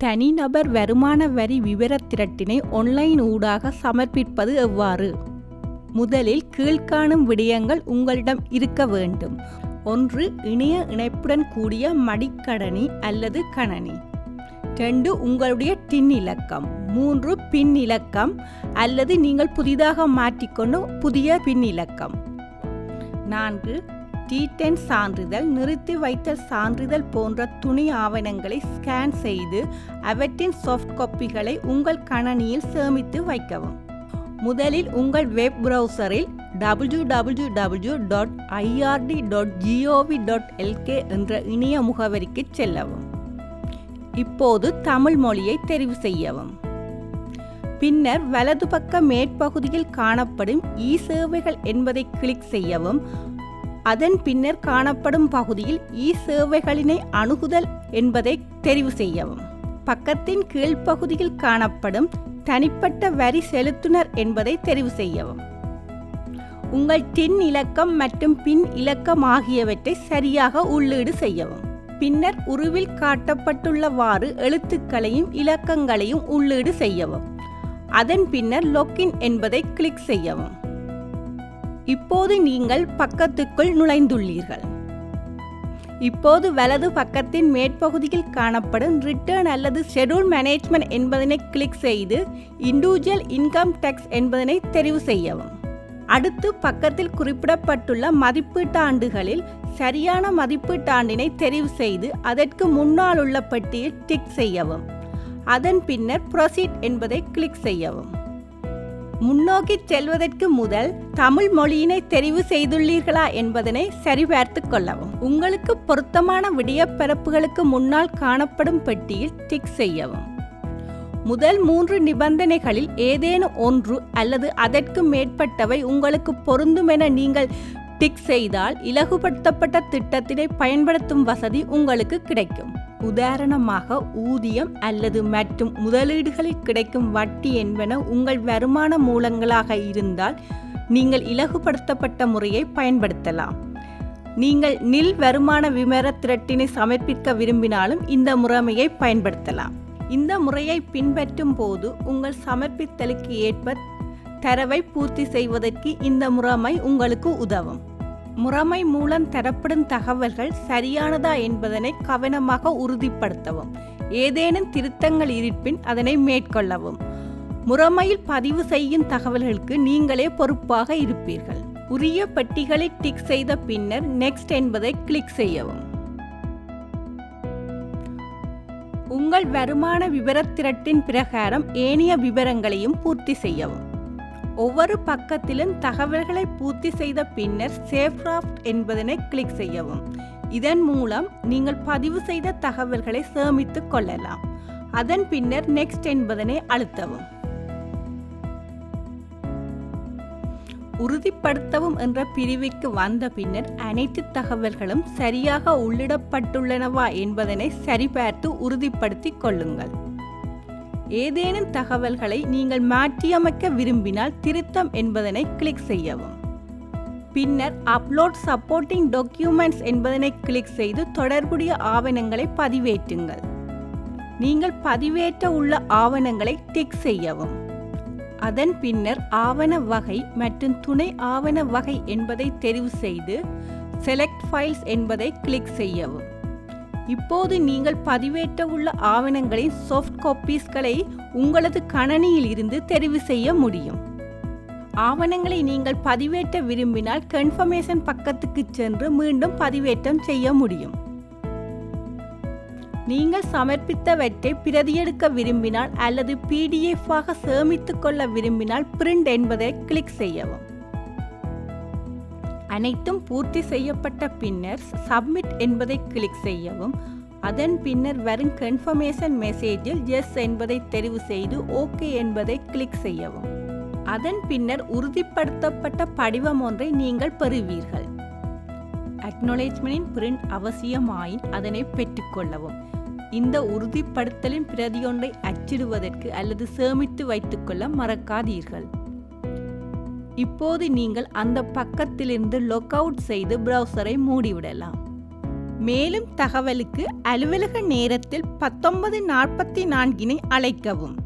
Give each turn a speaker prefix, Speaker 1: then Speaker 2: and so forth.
Speaker 1: தனிநபர் வருமான வரி விவரத்திரட்டினை ஒன்லைன் ஊடாக சமர்ப்பிப்பது எவ்வாறு? முதலில் கீழ்காணும் விடயங்கள் உங்களிடம் இருக்க வேண்டும். ஒன்று இணைய இணைப்புடன் கூடிய மடிக்கணனி அல்லது கணனி. ரெண்டு உங்களுடைய டின் இலக்கம். மூன்று பின் இலக்கம் அல்லது நீங்கள் புதிதாக மாற்றிக்கொண்டு புதிய பின் இலக்கம். நான்கு டென் சான்றிதழ் நிறுத்தி வைத்தல் சான்றிதழ் போன்ற துணி ஆவணங்களை ஸ்கேன் செய்து அவற்றின் சாஃப்ட் காப்பிகளை உங்கள் கணனியில் சேமித்து வைக்கவும். முதலில் உங்கள் வெப் ப்ரௌசரில் W W W dot IRT dot GOV dot LK என்ற இணைய முகவரிக்கு செல்லவும். இப்போது தமிழ் மொழியை தெரிவு செய்யவும். பின்னர் வலது பக்க மேற்பகுதியில் காணப்படும் இ சேவைகள் என்பதை கிளிக் செய்யவும் அதன் பின்னர் காணப்படும் பகுதியில் இ சேவைகளினை அணுகுதல் என்பதை தெரிவு செய்யவும். பக்கத்தின் கீழ்ப்பகுதியில் காணப்படும் தனிப்பட்ட வரி செலுத்துனர் என்பதை தெரிவு செய்யவும். உங்கள் டின் இலக்கம் மற்றும் பின் இலக்கம் ஆகியவற்றை சரியாக உள்ளீடு செய்யவும். பின்னர் உருவில் காட்டப்பட்டுள்ளவாறு எழுத்துக்களையும் இலக்கங்களையும் உள்ளீடு செய்யவும். அதன் பின்னர் லொக்கின் என்பதை கிளிக் செய்யவும். இப்போது நீங்கள் பக்கத்துக்குள் நுழைந்துள்ளீர்கள். இப்போது வலது பக்கத்தின் மேற்பகுதியில் காணப்படும் ரிட்டர்ன் அல்லது ஷெட்யூல் மேனேஜ்மெண்ட் என்பதனை கிளிக் செய்து இண்டிவிஜுவல் இன்கம் டேக்ஸ் என்பதனை தெரிவு செய்யவும். அடுத்து பக்கத்தில் குறிப்பிடப்பட்டுள்ள மதிப்பீட்டு ஆண்டுகளில் சரியான மதிப்பீட்டு ஆண்டினை தெரிவு செய்து அதற்கு முன்னால் உள்ள பெட்டியில் டிக் செய்யவும். அதன் பின்னர் ப்ரொசீட் என்பதை கிளிக் செய்யவும். முன்னோக்கி செல்வதற்கு முதல் தமிழ் மொழியினை தெரிவு செய்துள்ளீர்களா என்பதனை சரிபார்த்து கொள்ளவும். உங்களுக்கு பொருத்தமான விடியப்பரப்புகளுக்கு முன்னால் காணப்படும் பெட்டியில் டிக் செய்யவும். முதல் மூன்று நிபந்தனைகளில் ஏதேனும் ஒன்று அல்லது அதற்கு மேற்பட்டவை உங்களுக்கு பொருந்தும் என நீங்கள் டிக் செய்தால் இலகுபடுத்தப்பட்ட திட்டத்தினை பயன்படுத்தும் வசதி உங்களுக்கு கிடைக்கும். உதாரணமாக ஊதியம் அல்லது மற்றும் முதலீடுகளில் கிடைக்கும் வட்டி என்பன உங்கள் வருமான மூலங்களாக இருந்தால் நீங்கள் இலகுபடுத்தப்பட்ட முறையை பயன்படுத்தலாம். நீங்கள் நில் வருமான விமர திரட்டினை சமர்ப்பிக்க விரும்பினாலும் இந்த முறைமையை பயன்படுத்தலாம். இந்த முறையை பின்பற்றும் போது உங்கள் சமர்ப்பித்தலுக்கு ஏற்ப தரவை பூர்த்தி செய்வதற்கு இந்த முறைமை உங்களுக்கு உதவும். முறைமை மூலம் தரப்படும் தகவல்கள் சரியானதா என்பதனை கவனமாக உறுதிப்படுத்தவும் ஏதேனும் திருத்தங்கள் இருப்பின் அதனை மேற்கொள்ளவும். முறைமையில் பதிவு செய்யும் தகவல்களுக்கு நீங்களே பொறுப்பாக இருப்பீர்கள். உரிய பெட்டிகளை டிக் செய்த பின்னர் நெக்ஸ்ட் என்பதை கிளிக் செய்யவும். உங்கள் வருமான விவரத்திரட்டின் பிரகாரம் ஏனைய விவரங்களையும் பூர்த்தி செய்யவும். ஒவ்வொரு பக்கத்திலும் தகவல்களை பூர்த்தி செய்த பின்னர் சேஃப்ராஃப்ட் என்பதனை கிளிக் செய்யவும். இதன் மூலம் நீங்கள் பதிவு செய்த தகவல்களை சேமித்துக் கொள்ளலாம். அதன் பின்னர் நெக்ஸ்ட் என்பதனை அழுத்தவும். உறுதிப்படுத்தவும் என்ற பிரிவுக்கு வந்த பின்னர் அனைத்து தகவல்களும் சரியாக உள்ளிடப்பட்டுள்ளனவா என்பதனை சரிபார்த்து உறுதிப்படுத்திக் கொள்ளுங்கள். ஏதேனும் தகவல்களை நீங்கள் மாற்றியமைக்க விரும்பினால் திருத்தம் என்பதனை கிளிக் செய்யவும். பின்னர் அப்லோட் சப்போர்ட்டிங் டாக்குமெண்ட்ஸ் என்பதனை கிளிக் செய்து தொடர்புடைய ஆவணங்களை பதிவேற்றுங்கள். நீங்கள் பதிவேற்ற உள்ள ஆவணங்களை டிக் செய்யவும். அதன் பின்னர் ஆவண வகை மற்றும் துணை ஆவண வகை என்பதை தெரிவு செய்து செலக்ட் ஃபைல்ஸ் என்பதை கிளிக் செய்யவும். இப்போது நீங்கள் பதிவேற்ற உள்ள ஆவணங்களின் சாஃப்ட் காப்பீஸ்களை உங்களது கணனியில் இருந்து தெரிவு செய்ய முடியும். ஆவணங்களை நீங்கள் பதிவேற்ற விரும்பினால் கன்ஃபர்மேஷன் பக்கத்துக்கு சென்று மீண்டும் பதிவேற்றம் செய்ய முடியும். நீங்கள் சமர்ப்பித்தவற்றை பிரதியெடுக்க விரும்பினால் அல்லது பிடிஎஃப் ஆக சேமித்துக் கொள்ள விரும்பினால் பிரிண்ட் என்பதை கிளிக் செய்யவும். அனைத்தும் பூர்த்தி செய்யப்பட்ட பின்னர் சப்மிட் என்பதை கிளிக் செய்யவும் அதன் பின்னர் வரும் கன்ஃபர்மேஷன் மெசேஜில் எஸ் என்பதை தெரிவு செய்து ஓகே என்பதை கிளிக் செய்யவும். அதன் பின்னர் உறுதிப்படுத்தப்பட்ட படிவம் ஒன்றை நீங்கள் பெறுவீர்கள். அக்னாலேஜ்மெண்டின் பிரிண்ட் அவசியமாயின் அதனை பெற்றுக்கொள்ளவும். இந்த உறுதிப்படுத்தலின் பிரதியொன்றை அச்சிடுவதற்கு அல்லது சேமித்து வைத்துக்கொள்ள மறக்காதீர்கள். இப்போது நீங்கள் அந்த பக்கத்திலிருந்து லொக் அவுட் செய்து ப்ரௌசரை மூடிவிடலாம். மேலும் தகவலுக்கு அலுவலக நேரத்தில் பத்தொன்பது நாற்பத்தி நான்கினை அழைக்கவும்.